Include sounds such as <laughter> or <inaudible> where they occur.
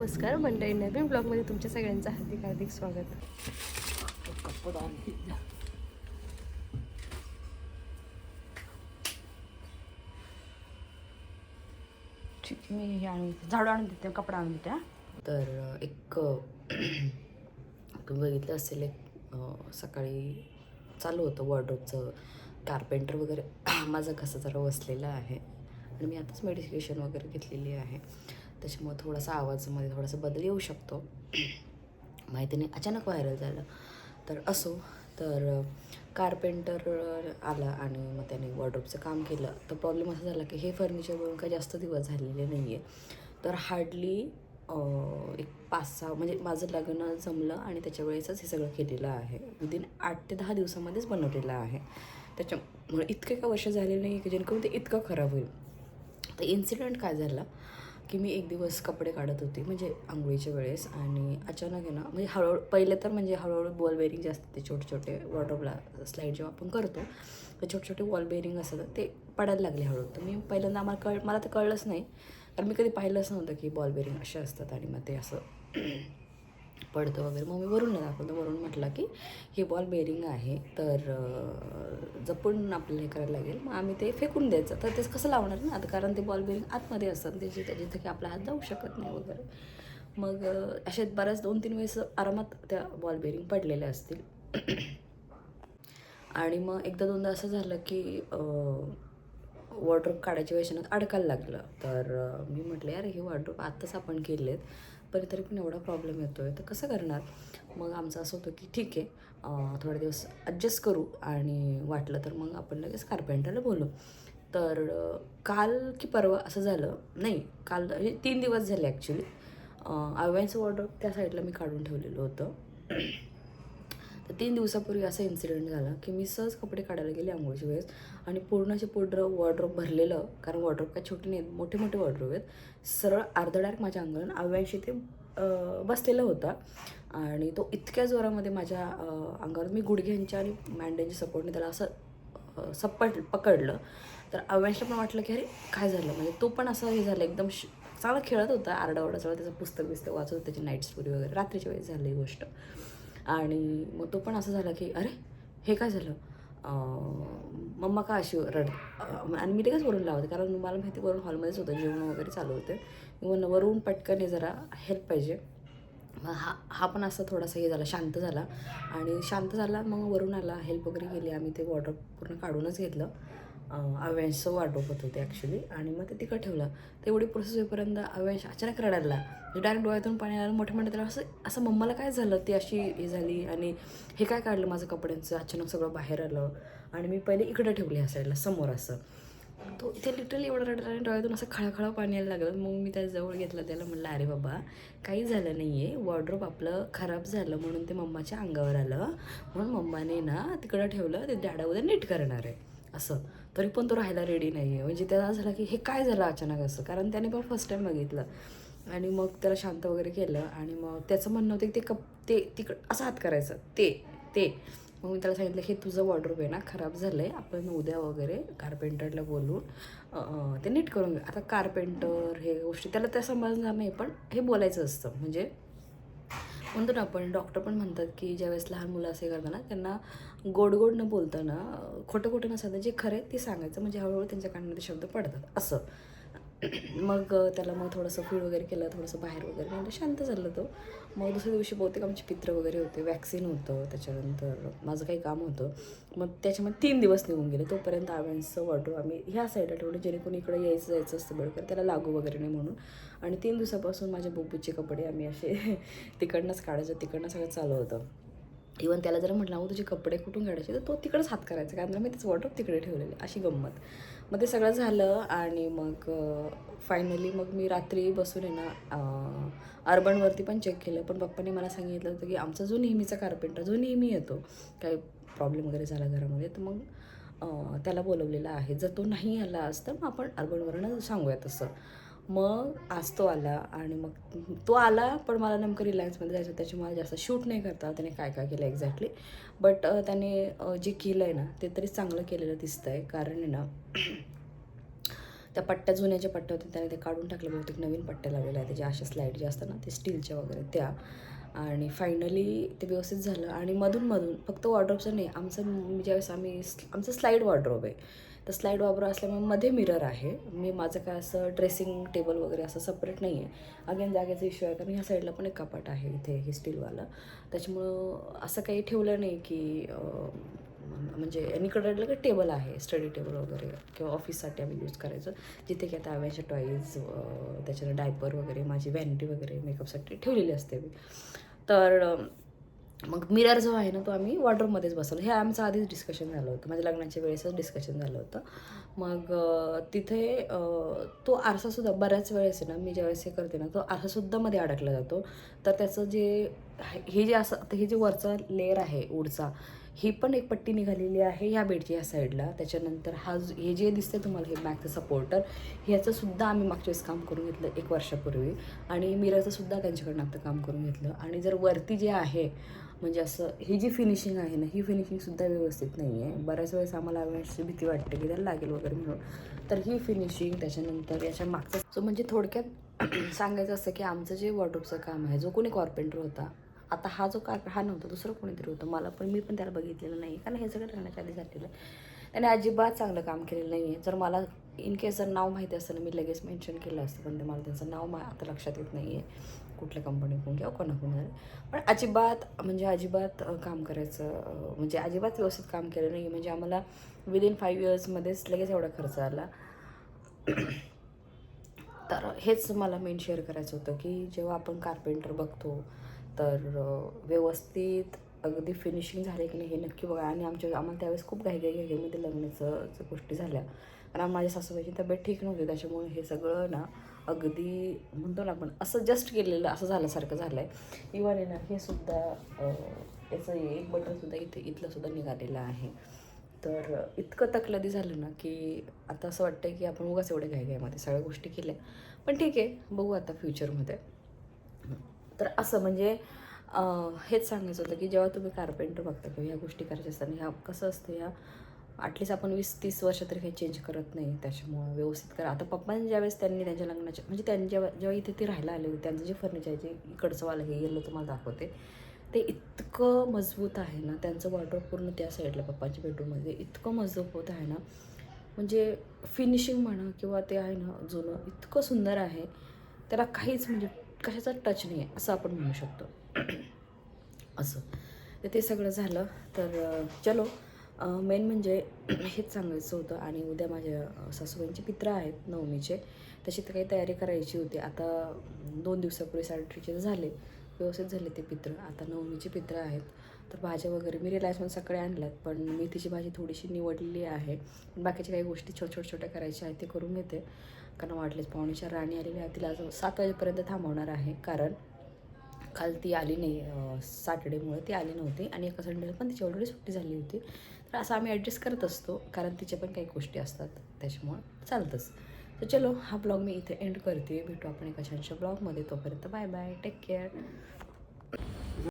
नमस्कार मंडळी नवीन ब्लॉगमध्ये तुमच्या सगळ्यांचं हार्दिक हार्दिक स्वागत ठीक मी हे आणून देते झाडू आणून देते कपडा आणून देते हा. तर एक <clears throat> तुम्ही बघितलं असेल एक अ, सकाळी चालू होतं वॉर्डरोबचं कार्पेंटर वगैरे <clears throat> माझं घसा जरा बसलेलं आहे. आणि मी आताच मेडिकेशन वगैरे घेतलेली आहे. त्याच्यामुळे थोडासा आवाजामध्ये थोडासा बदल येऊ शकतो. <clears throat> माहिती नाही अचानक व्हायरल झालं. तर असो तर कार्पेंटर आला आणि मग त्याने वॉर्ड्रोपचं काम केलं. तर प्रॉब्लेम असा झाला की हे फर्निचर बनवून काही जास्त दिवस झालेले नाही आहे तर हार्डली एक पाच सहा म्हणजे माझं लग्न जमलं आणि त्याच्या वेळेसच हे सगळं केलेलं आहे. विदिन आठ ते दहा दिवसामध्येच बनवलेलं आहे. त्याच्यामुळे इतके का वर्ष झाले नाही की जेणेकरून ते इतकं खराब होईल. तर इन्सिडेंट काय झाला की मी एक दिवस कपडे काढत होते म्हणजे आंघोळीच्या वेळेस आणि अचानक आहे ना म्हणजे हळूहळू पहिले तर म्हणजे हळूहळू बॉल बेरिंग जे असतात ते छोटे छोटे वॉटरला स्लाईड जेव्हा आपण करतो तर छोटे छोटे वॉल बेरिंग असतात ते पडायला लागले हळूहळू. तर मी पहिल्यांदा आम्हाला कळ मला तर कळलंच नाही कारण मी कधी पाहिलंच नव्हतं की बॉल बेरिंग असे असतात आणि मग ते असं पडतं वगैरे. मग मी वरून नाही दाखवलं. वरून म्हटलं की हे बॉल बेरिंग आहे तर जपून आपल्याला हे करायला लागेल. मग आम्ही ते फेकून द्यायचं. तर ते कसं लावणार ना? आता कारण ते बॉल बेरिंग आतमध्ये असतात. त्याची जिथे की आपला हात जाऊ शकत नाही वगैरे. मग असे बऱ्याच दोन तीन वेळेस आरामात त्या बॉल बेरिंग पडलेल्या असतील. <clears throat> आणि मग एकदा दोनदा असं झालं की वॉर्ड्रोप काढायच्या वेळेस अडकायला लागलं. तर मी म्हटलं यार हे वॉर्ड्रोप आत्ताच आपण केले आहेत पण तरी पण एवढा प्रॉब्लेम येतो आहे तर कसं करणार? मग आमचं असं होतं की ठीक आहे थोडे दिवस ॲडजस्ट करू. आणि वाटलं तर मग आपण लगेच कार्पेंटरला बोलू. तर काल की परवा असं झालं. नाही काल म्हणजे तीन दिवस झाले ॲक्च्युली आव्यांचं वॉर्ड्रोप त्या साईडला मी काढून ठेवलेलं होतं. तीन दिवसापूर्वी असा इन्सिडेंट झाला की मी सहज कपडे काढायला गेले आंघोळीच्या वेळेस. आणि पूर्णचे पूर्ण वॉर्ड्रोप भरलेलं कारण वॉर्ड्रोप काय छोटे नाहीत मोठे मोठे वॉर्ड्रोप आहेत. सरळ अर्धा डायरेक्ट माझ्या अंगाला आव्यांशी ते बसलेला होता. आणि तो इतक्या जोरामध्ये माझ्या अंगावर मी गुडघ्यांच्या आणि मांड्यांच्या सपोर्टने त्याला असं सपट पकडलं. तर अव्यांशला पण वाटलं की अरे काय झालं? म्हणजे तो पण असं हे झालं एकदम श चांगला खेळत होता आरडाओरडा सगळं त्याचं पुस्तक बिस्तक वाचत होतं त्याची नाईट स्टोरी वगैरे. रात्रीच्या वेळेस झाली ही गोष्ट. आणि मग तो पण असं झाला की अरे हे काय झालं? मम्मा का अशी रड आणि मी लगेच वरून लावते कारण मला माहिती वरून हॉलमध्येच होतं जेवण वगैरे चालू होते. मी म्हणलं वरून पटकन हे जरा हेल्प पाहिजे. मग हा हा पण असं थोडासा हे झाला शांत झाला. आणि शांत झाला मग वरून आला हेल्प वगैरे केली आम्ही ते वॉटर पूर्ण काढूनच घेतलं. अव्यांशचं वॉर्ड्रोप होतं ते ॲक्च्युली आणि मग ते तिकडं ठेवलं. तेवढी एवढी प्रोसेस होईपर्यंत अव्यांश अचानक रडायला म्हणजे डायरेक्ट डोळ्यातून पाणी आलं. मोठं मोठे त्याला असं असं मम्माला काय झालं? ती अशी हे झाली. आणि हे काय काढलं माझं कपड्यांचं? अचानक सगळं बाहेर आलं. आणि मी पहिले इकडं ठेवली ह्या साईडला समोर असं. तो इथे लिटरली एवढं रडला आणि डोळ्यातून असं खळखळ पाणी यायला लागलं. मग मी त्या जवळ घेतलं. त्याला म्हणलं अरे बाबा काही झालं नाही आहे वॉर्ड्रोप आपलं खराब झालं म्हणून ते मम्माच्या अंगावर आलं. म्हणून मम्माने ना तिकडं ठेवलं. ते डॅडा उद्या नीट करणार आहे. असं. तरी पण तो राहायला रेडी नाही आहे म्हणजे त्याला झालं की हे काय झालं अचानक असं? कारण त्याने पण फर्स्ट टाईम बघितलं. आणि मग त्याला शांत वगैरे केलं. आणि मग त्याचं म्हणणं होतं की ते कप ते तिकड असं हात करायचं. ते ते. मग मी त्याला सांगितलं हे तुझं वॉर्डरोब आहे ना खराब झालं आहे आपण उद्या वगैरे कार्पेंटरला बोलून ते नीट करून आता कार्पेंटर हे गोष्टी त्याला त्या समजणार नाही पण हे बोलायचं असतं. म्हणजे म्हणतो ना आपण डॉक्टर पण म्हणतात की ज्यावेळेस लहान मुलं असे करताना त्यांना गोड गोड न बोलताना खोटं खोटं खोटं नसतं जे खरं आहे ते सांगायचं. म्हणजे हळूहळू त्यांच्या कानामध्ये शब्द पडतात. असं. मग त्याला मग थोडंसं फीड वगैरे केलं थोडंसं बाहेर वगैरे म्हणजे शांत झालं तो. मग दुसऱ्या दिवशी बहुतेक आमचे पित्र वगैरे होते वॅक्सिन होतं त्याच्यानंतर माझं काही काम होतं. मग त्याच्यामध्ये तीन दिवस निघून गेले तोपर्यंत आव्यांचं वॉटर आम्ही ह्या साईडला ठेवलं जेणेकरून इकडे यायचं जायचं असतं बेडकर त्याला लागू वगैरे नाही म्हणून. आणि तीन दिवसापासून माझ्या बुब्बूचे कपडे आम्ही असे <laughs> तिकडनंच काढायचं तिकडनं सगळं चालू होतं. इवन त्याला जर म्हटलं अहो तुझे कपडे कुठून काढायचे? तर तो तिकडंच हात करायचा कारण मी त्याचं वॉटर तिकडे ठेवलेले अशी गंमत. मग ते सगळं झालं आणि मग फायनली मग मी रात्री बसून आहे ना अर्बनवरती पण चेक केलं. पण पप्पाने मला सांगितलं होतं की आमचा जो नेहमीचा कार्पेंटर जो नेहमी येतो काही प्रॉब्लेम वगैरे झाला घरामध्ये तर मग त्याला बोलवलेलं आहे. जर तो नाही आला असतं मग आपण अर्बनवरनं सांगूया तसं मग आज तो आला आणि मग तो आला पण मला नेमकं रिलायन्समध्ये जायचं मला जास्त शूट नाही करता त्याने काय काय केलं एक्झॅक्टली बट त्याने जे केलं आहे ना ते तरी चांगलं केलेलं दिसतं आहे कारण आहे ना <clears throat> त्या पट्ट्या जुन्या ज्या पट्ट्या होत्या त्याने ते काढून टाकले बहुतेक नवीन पट्ट्या लावलेल्या आहेत त्याच्या अशा स्लाईड जे असतात ना ते स्टीलच्या वगैरे त्या. आणि फायनली ते व्यवस्थित झालं. आणि मधून फक्त वॉर्ड्रोबचं नाही आमचं ज्यावेळेस आम्ही आमचं स्लाईड वॉर्ड्रोब आहे. तर स्लाईड वाबर असल्यामुळे मध्ये मिरर आहे. मी माझं काय असं ड्रेसिंग टेबल वगैरे असं सेपरेट नाही आहे अगेन जागेचा इश्यू आहे कारण ह्या साईडला पण एक कपाट आहे इथे हे स्टीलवालं त्याच्यामुळं असं काही ठेवलं नाही की म्हणजे अलीकडे की टेबल आहे स्टडी टेबल वगैरे किंवा ऑफिससाठी आम्ही यूज करायचो. जिथे की आता आव्याचे टॉईज त्याच्यानं डायपर वगैरे माझी व्हॅनिटी वगैरे मेकअपसाठी ठेवलेली असते मी. तर मग मिरर जो आहे ना तो आम्ही वॉर्डरूममध्येच बसवलो. हे आमचं आधीच डिस्कशन झालं होतं. माझ्या लग्नाच्या वेळेसच डिस्कशन झालं होतं. मग तिथे तो आरसासुद्धा बऱ्याच वेळेस ना मी ज्यावेळेस हे करते ना तो आरसासुद्धा मध्ये अडकला जातो. तर त्याचं जे हे जे असं आता हे जे वरचा लेअर आहे उडचा ही पण एक पट्टी निघालेली आहे ह्या बेडची ह्या साईडला त्याच्यानंतर हा हे जे दिसते तुम्हाला हे बॅकचं सपोर्टर ह्याचंसुद्धा आम्ही मागच्या वेळेस काम करून घेतलं एक वर्षापूर्वी. आणि मिरचंसुद्धा त्यांच्याकडनं आता काम करून घेतलं. आणि जर वरती जे आहे म्हणजे असं ही जी फिनिशिंग आहे ना ही फिनिशिंगसुद्धा व्यवस्थित नाही आहे बऱ्याच वेळेस आम्हाला अवेअरची भीती वाटते की त्याला लागेल वगैरे म्हणून. तर ही फिनिशिंग त्याच्यानंतर याच्या मागचं सो म्हणजे थोडक्यात <clears throat> सांगायचं असं की आमचं जे वॉर्डरोबचं काम आहे जो कोणी कॉर्पेंटर होता आता हा जो कार हा नव्हता दुसरं कोणीतरी होतं. मला पण मी पण त्याला बघितलेलं नाही कारण हे सगळं लग्नाच्या आधी झालेलं आहे. त्याने अजिबात चांगलं काम केलेलं नाही आहे जर मला इन केस जर नाव माहिती असतं ना मी लगेच मेन्शन केलं असतं पण ते मला त्यांचं नाव मा आता लक्षात येत नाही आहे कुठल्या कंपनीकडून किंवा कोणाकडून झालं. पण अजिबात म्हणजे अजिबात काम करायचं म्हणजे अजिबात व्यवस्थित काम केलं नाही म्हणजे आम्हाला विदिन फाईव्ह इयर्समध्येच लगेच एवढा खर्च आला. <clears throat> तर हेच मला मेन शेअर करायचं होतं की जेव्हा आपण कार्पेंटर बघतो तर व्यवस्थित अगदी फिनिशिंग झाले की नाही हे नक्की बघा. आणि आमच्या आम्हाला त्यावेळेस खूप घाई घाई घाईमध्ये लग्नाचं गोष्टी झाल्या. कारण माझ्या सासूबाईची तब्येत ठीक नव्हती त्याच्यामुळे हे सगळं ना अगदी म्हणतो ना आपण असं जस्ट केलेलं असं झाल्यासारखं झालं आहे इवन आहे ना हे सुद्धा याचं एक बटनसुद्धा इथे इथलं सुद्धा निघालेलं आहे. तर इतकं तकलदी झालं ना की आता असं वाटतं की आपण उगाच एवढे घाई घाईमध्ये सगळ्या गोष्टी केल्या. पण ठीक आहे बघू आता फ्युचरमध्ये तर असं म्हणजे हेच सांगायचं होतं की जेव्हा तुम्ही कार्पेंटर बघता किंवा ह्या गोष्टी करायच्या असताना ह्या कसं असतं ह्या ॲटलीस्ट आपण वीस तीस वर्ष तरी काही चेंज करत नाही त्याच्यामुळं व्यवस्थित करा. आता पप्पांनी ज्यावेळेस त्यांनी त्यांच्या लग्नाच्या म्हणजे त्यांनी जेव्हा जेव्हा इथे ते राहायला आले होते त्यांचं जे फर्निचर जे इकडचं वाला हे येलो तुम्हाला दाखवते ते इतकं मजबूत आहे ना त्यांचं वॉर्ड्रोब पूर्ण त्या साईडला पप्पाच्या बेडरूममध्ये इतकं मजबूत आहे ना. म्हणजे फिनिशिंग म्हणा किंवा ते आहे ना जुनं इतकं सुंदर आहे. त्याला काहीच म्हणजे कशाचा टच नाही आहे असं आपण म्हणू शकतो. <clears throat> असं. तर ते सगळं झालं. तर चलो. मेन म्हणजे <clears throat> हेच सांगायचं होतं आणि उद्या माझ्या सासूबाईंचे पित्र आहेत नवमीचे तशी तर काही तयारी करायची होती. आता दोन दिवसापूर्वी साडेतीनचे झाले व्यवस्थित झाले ते पित्र. आता नवमीचे पित्र आहेत. तर भाज्या वगैरे मी रिलायन्समध्ये सकाळी आणल्यात पण मेथीची भाजी थोडीशी निवडलेली आहे. पण बाकीच्या काही गोष्टी छोट्या छोट्या छोट्या करायच्या आहेत ते करून घेते. कारण वाटलेच पाहुणेच्या राणी आलेली आहे तिला सात वाजेपर्यंत थांबवणार आहे. कारण काल ती आली नाही सॅटर्डेमुळे ती आली नव्हती आणि एका संडेला पण तिची ऑलरेडी सुट्टी झाली होती. तर असं आम्ही ॲडजस्ट करत असतो कारण तिच्या पण काही गोष्टी असतात त्याच्यामुळं चालतंच. तर चलो हा ब्लॉग मी इथे एंड करते. भेटू आपण एका छानशा ब्लॉगमध्ये तोपर्यंत बाय बाय टेक केअर